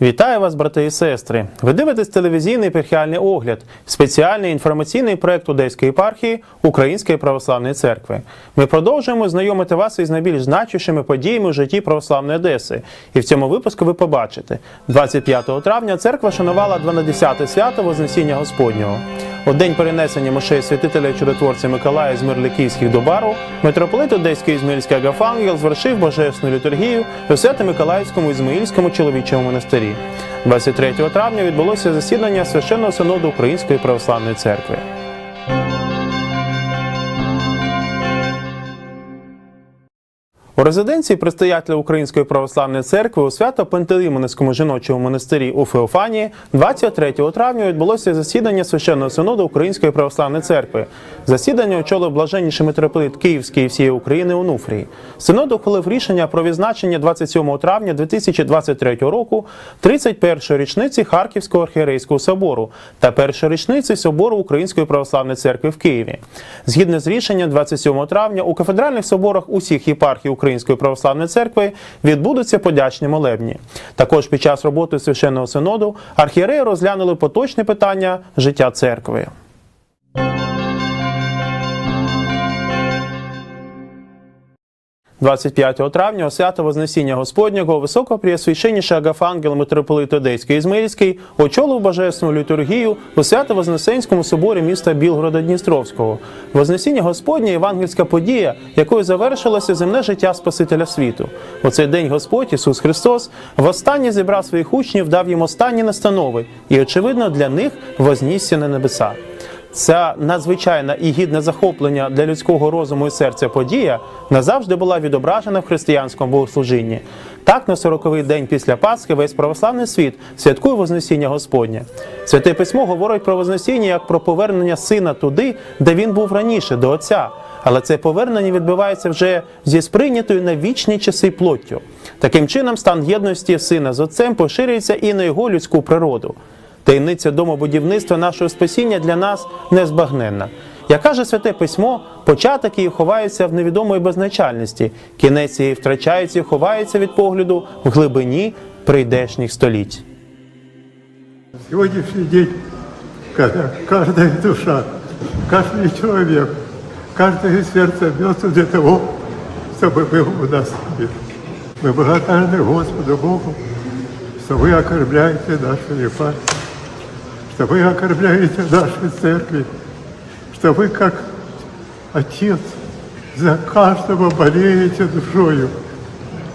Вітаю вас, брати і сестри! Ви дивитесь телевізійний епархіальний огляд, спеціальний інформаційний проект Одеської єпархії Української православної церкви. Ми продовжуємо знайомити вас із найбільш значущими подіями у житті православної Одеси. І в цьому випуску ви побачите: 25 травня церква шанувала 12 свято Вознесіння Господнього. У день перенесення мощей святителя чудотворця Миколая з Мирликівських до Бару, митрополит Одеський Ізмаїльський Агафангел звершив божественну літургію у Свято-Миколаївському Ізмаїльському чоловічому монастирі. 23 травня відбулося засідання священного синоду Української православної церкви. У резиденції предстоятеля Української православної церкви у свято Пантелеймонівському жіночому монастирі у Феофанії 23 травня відбулося засідання священного синоду Української православної церкви. Засідання очолив блаженніший митрополит Київський і всієї України Онуфрій. Синод ухвалив рішення про відзначення 27 травня 2023 року 31-ї річниці Харківського архієрейського собору та першої річниці собору Української православної церкви в Києві. Згідно з рішенням 27 травня у кафедральних соборах усіх єпархій Української православної церкви відбудуться подячні молебні. Також під час роботи священного синоду архієреї розглянули поточні питання життя церкви. – 25 травня у свято Вознесіння Господнього високопреосвященніший Агафангел митрополит Одеський Ізмаїльський очолив божественну літургію у свято Вознесенському соборі міста Білгорода Дністровського. Вознесіння Господнє євангельська подія, якою завершилося земне життя Спасителя світу. У цей день Господь Ісус Христос востаннє зібрав своїх учнів, дав їм останні настанови, і, очевидно, для них вознісся на небеса. Ця надзвичайна і гідне захоплення для людського розуму і серця подія назавжди була відображена в християнському богослужінні. Так, на 40-й день після Пасхи весь православний світ святкує Вознесіння Господнє. Святе письмо говорить про Вознесіння як про повернення сина туди, де він був раніше, до Отця. Але це повернення відбувається вже зі сприйнятою на вічні часи плоттю. Таким чином, стан єдності сина з отцем поширюється і на його людську природу. Таємниця домобудівництва нашого спасіння для нас незбагненна. Як каже святе письмо, початок її ховається в невідомої беззначальності, кінець її втрачається і ховається від погляду в глибині прийдешніх століть. Сегодняшний день, когда каждая душа, каждый человек, каждое сердце бьется для того, чтобы был у нас мир. Мы благодарны Господу Богу, что вы окормляете нашу епархию, Что вы окормляете наши церкви, что вы как Отец за каждого болеете душою.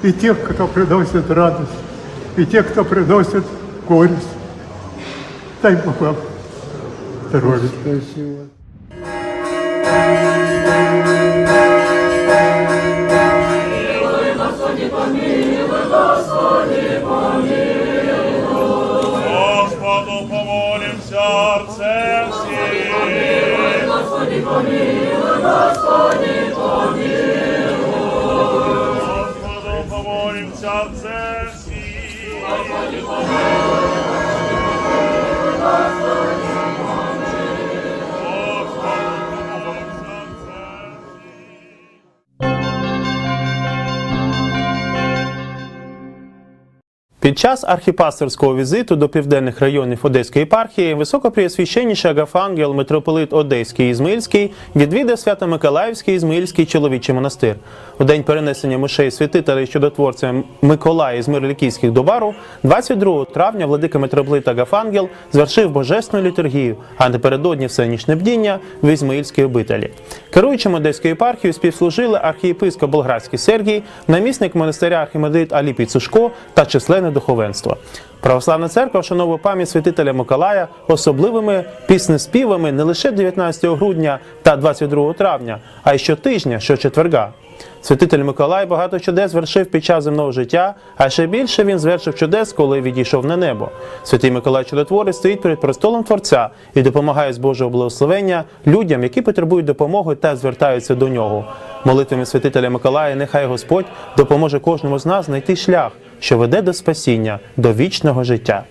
И тех, кто приносит радость, и тех, кто приносит горесть. Дай Бог вам здоровья. Господу Під час архіпасторського візиту до південних районів Одеської єпархії високопреосвященніший Агафангел митрополит Одеський і Ізмаїльський відвідав Свято-Миколаївський Ізмаїльський чоловічий монастир. У день перенесення мишей святителя і чудотворця Миколая з Мирліківських до Бару 22 травня владика митрополит Агафангел звершив божественну літургію, а напередодні всенічне бдіння в Ізмаїльській обителі. Керуючим Одеською єпархією співслужили архієпископ Болградський Сергій, намісник монастиря архімандрит Аліпій Цушко та духовенство. Православна церква вшановує пам'ять святителя Миколая особливими піснеспівами не лише 19 грудня та 22 травня, а й щотижня, щочетверга. Святитель Миколай багато чудес звершив під час земного життя, а ще більше він звершив чудес, коли відійшов на небо. Святий Миколай Чудотворець стоїть перед престолом Творця і допомагає з Божого благословення людям, які потребують допомоги та звертаються до нього. Молитвами святителя Миколая, нехай Господь допоможе кожному з нас знайти шлях, що веде до спасіння, до вічного життя.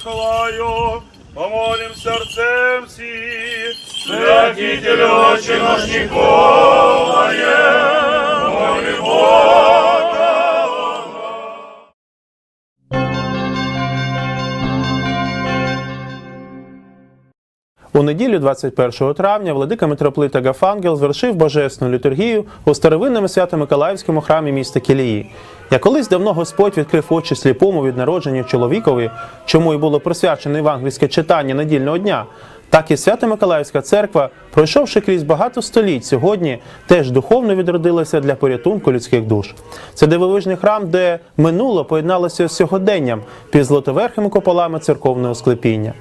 Николаю, помолим серцем всі, святитель очі наш Николає, молі Бога. У неділю 21 травня владика митрополит Агафангел звершив божественну літургію у старовинному свято-миколаївському храмі міста Кілії. Як колись давно Господь відкрив очі сліпому від народження чоловікові, чому й було присвячено євангельське читання недільного дня, так і Свято-Миколаївська церква, пройшовши крізь багато століть, сьогодні теж духовно відродилася для порятунку людських душ. Це дивовижний храм, де минуло поєдналося з сьогоденням під золотоверхими куполами церковного склепіння.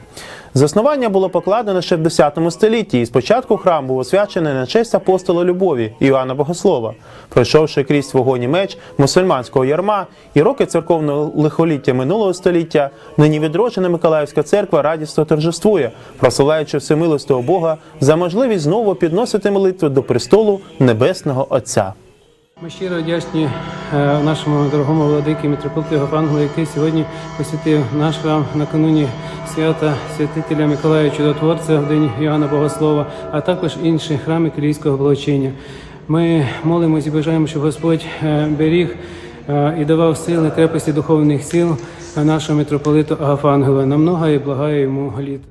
Заснування було покладено ще в 10 столітті, і спочатку храм був освячений на честь апостола любові Іоанна Богослова, пройшовши крізь вогонь і меч мусульманського ярма і роки церковного лихоліття минулого століття, нині відроджена Миколаївська церква радісно торжествує, прославляючи всемилостого Бога за можливість знову підносити молитву до престолу Небесного Отця. Ми щиро вдячні е, нашому дорогому владикі митрополиту Євангелію, який сьогодні посвятив наш храм накануні свята святителя Миколая Чудотворця день Йоанна Богослова, а також інші храми Київського благочиння. Ми молимось і бажаємо, щоб Господь е, беріг е, і давав сили, крепості духовних сил нашому митрополиту Агафангелу. На много і благає йому літ.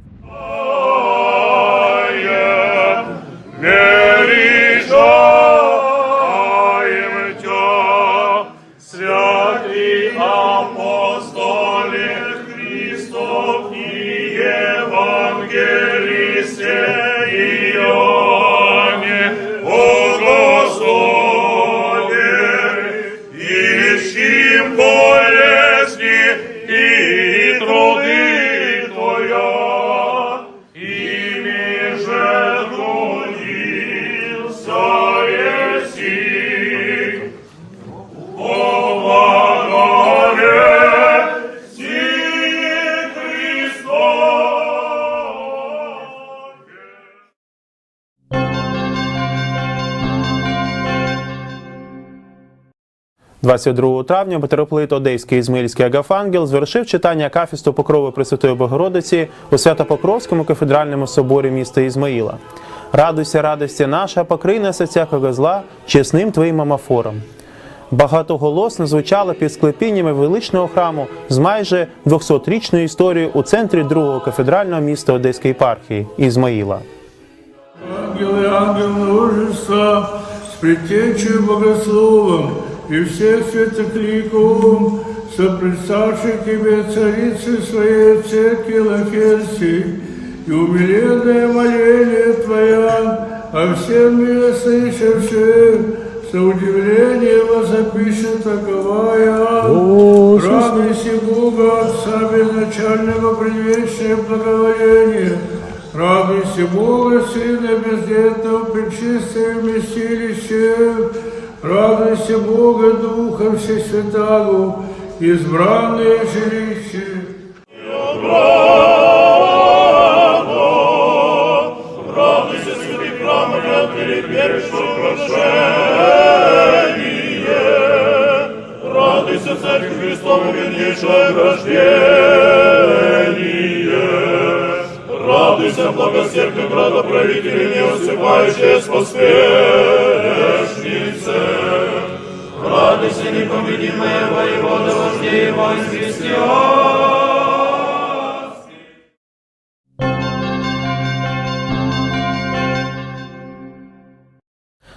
Мережаем Тя, 22 травня митрополит Одеський Ізмаїльський Агафангел звершив читання акафісту покрови Пресвятої Богородиці у Свято-Покровському кафедральному соборі міста Ізмаїла. Радуйся, радості наша, покрий нас всякого зла, чесним твоїм амафором. Багатоголосно звучало під склепіннями величного храму з майже 200-річною історією у центрі другого кафедрального міста Одеської єпархії Ізмаїла. Ангелы, ангел множества, с предтечью богословом и всех святых ликов, сопредставших тебе царицы своей церкви Лахерси, и умиленное моление Твоя, а всем мир слышавших, со удивлением возопишет таковая. Радуйся Бога, Отца безначального предвечное благоволение, Радуйся Бога, Сына бездетного, пречистое вместилище, Радуйся Бога, Духа Всесвятаго, избранное жилище. Радуйся, святый храм, я перед верующим Радуйся, Царь Христом, вернейшее рождение. Радуйся, благосердный градоправитель, не усыпающая споспешнице. Радуйся, непобедимая воевода, вождей войн христиан.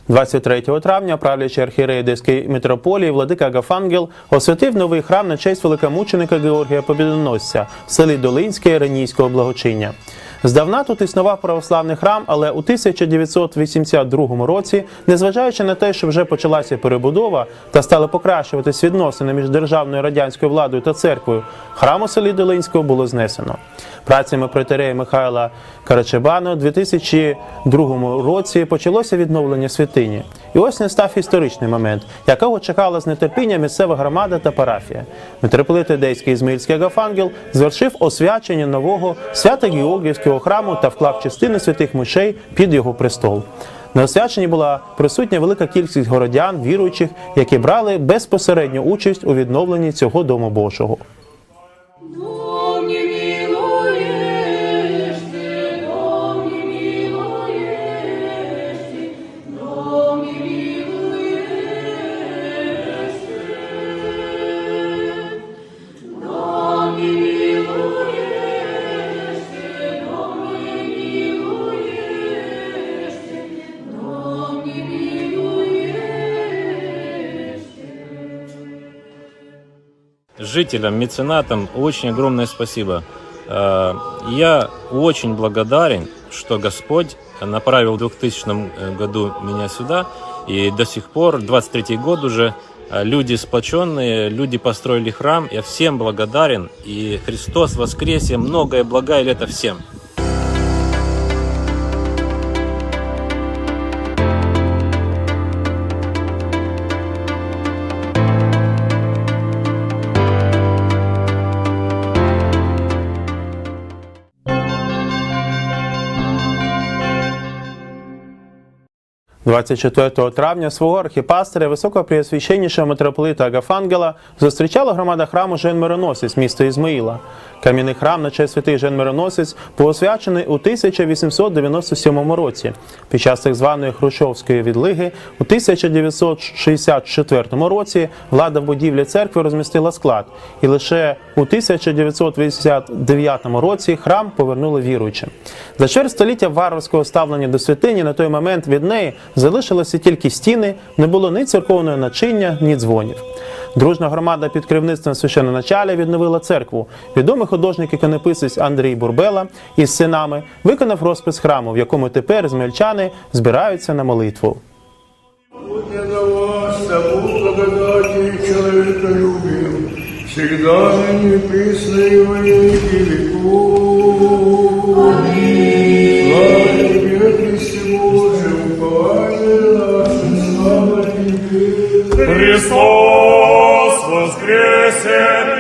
23 травня правлячий архієрей Одеської митрополії Владика Агафангел освятив новий храм на честь великомученика Георгія Побідоносця в селі Долинське Ренійського благочиння. Здавна тут існував православний храм, але у 1982 році, незважаючи на те, що вже почалася перебудова та стали покращуватись відносини між державною радянською владою та церквою, храм у селі Долинського було знесено. Працями протерея Михайла Карачебана у 2002 році почалося відновлення святині. І ось настав історичний момент, якого чекала з нетерпінням місцева громада та парафія. Митрополит Ідейський Ізмаїльський Агафангел звершив освячення нового свято-Георгіївського храму та вклав частини святих мишей під його престол. На освяченні була присутня велика кількість городян, віруючих, які брали безпосередню участь у відновленні цього дому Божого. Жителям, меценатам очень огромное спасибо. Э, Я очень благодарен, что Господь направил в 2000 году меня сюда, и до сих пор, 23 год уже, э, люди сплоченные, люди построили храм. Я всем благодарен, и Христос воскресе, многое благая лето всем. – 24 травня свого архіпастиря високопреосвященнішого митрополита Агафангела зустрічала громада храму Жен-Мироносець міста Ізмаїла. Кам'яний храм на честь святий Жен-Мироносець був освячений у 1897 році. Під час так званої Хрущовської відлиги у 1964 році влада в будівлі церкви розмістила склад, і лише у 1989 році храм повернули віруючим. За чверть століття варварського ставлення до святині на той момент від неї залишилися тільки стіни, не було ні церковного начиння, ні дзвонів. Дружна громада під керівництвом священачаля відновила церкву. Відомий художник іконописець Андрій Бурбела із синами виконав розпис храму, в якому тепер змельчани збираються на молитву. Будьте на вас тому благодати и человеколюбию, всегда ныне присно и во веки веков. Слава тебе, Христе Боже, тебе. Христос воскресен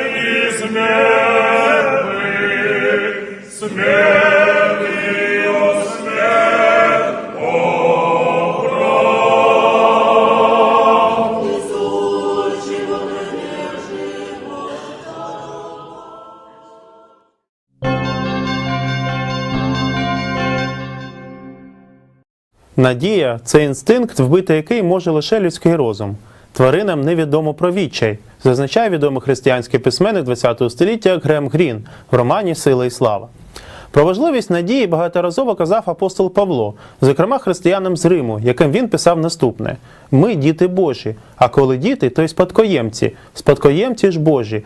Надія це інстинкт, вбити який може лише людський розум. Тваринам невідомо про відчай, зазначає відомий християнський письменник ХХ століття Грем Грін в романі Сила і слава. Про важливість надії багаторазово казав апостол Павло, зокрема християнам з Риму, яким він писав наступне: Ми діти Божі, а коли діти, то й спадкоємці, спадкоємці ж Божі,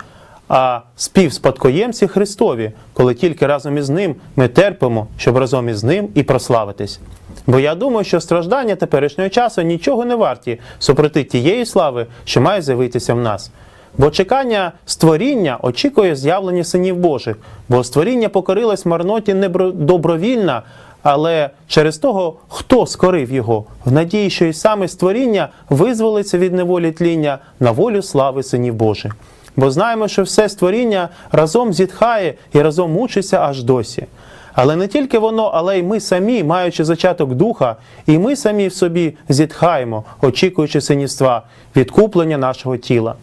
а співспадкоємці Христові, коли тільки разом із ним ми терпимо, щоб разом із ним і прославитись. Бо я думаю, що страждання теперішнього часу нічого не варті супроти тієї слави, що має з'явитися в нас. Бо чекання створіння очікує з'явлення синів Божих, бо створіння покорилось марноті не добровільно, але через того, хто скорив його, в надії, що і саме створіння визволиться від неволі тління на волю слави синів Божих. Бо знаємо, що все створіння разом зітхає і разом мучиться аж досі. Але не тільки воно, але й ми самі, маючи зачаток духа, і ми самі в собі зітхаємо, очікуючи синівства, відкуплення нашого тіла.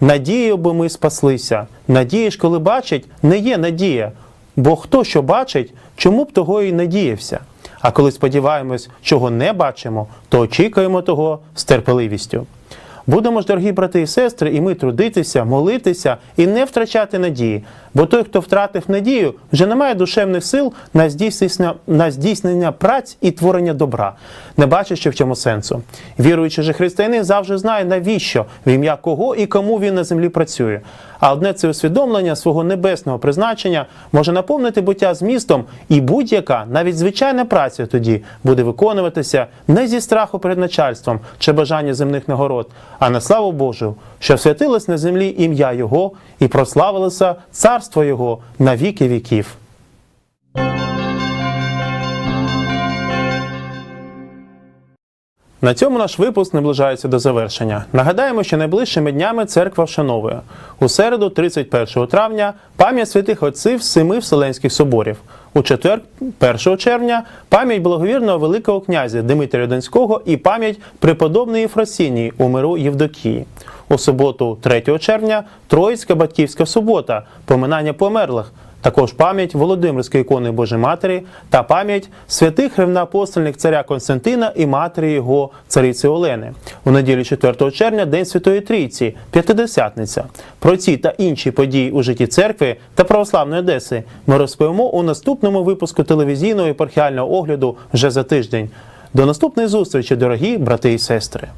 Надією би ми спаслися. Надія ж, коли бачить, не є надія. Бо хто що бачить, чому б того і надіявся? А коли сподіваємось, чого не бачимо, то очікуємо того з терпеливістю. Будемо ж, дорогі брати і сестри, і ми трудитися, молитися і не втрачати надії. Бо той, хто втратив надію, вже не має душевних сил на здійснення, на здійснення праць і творення добра, не бачачи в цьому сенсу. Віруючий же християнин завжди знає, навіщо, в ім'я кого і кому він на землі працює. А одне це усвідомлення свого небесного призначення може наповнити буття змістом, і будь-яка, навіть звичайна праця тоді буде виконуватися не зі страху перед начальством чи бажання земних нагород, а на славу Божу, що святилось на землі ім'я Його і прославилося царство Його на віки віків. На цьому наш випуск наближається до завершення. Нагадаємо, що найближчими днями церква вшановує у середу, 31 травня, пам'ять святих отців семи Вселенських соборів. У четвер, 1 червня, пам'ять благовірного Великого князя Димитрія Донського і пам'ять преподобної Єфросинії у миру Євдокії. У суботу, 3 червня, Троїцька батьківська субота, поминання померлих. Також пам'ять Володимирської ікони Божої Матері та пам'ять святих рівноапостольних царя Константина і матері його цариці Олени. У неділю 4 червня День Святої Трійці, П'ятидесятниця. Про ці та інші події у житті церкви та православної Одеси ми розповімо у наступному випуску телевізійного епархіального огляду вже за тиждень. До наступної зустрічі, дорогі брати і сестри.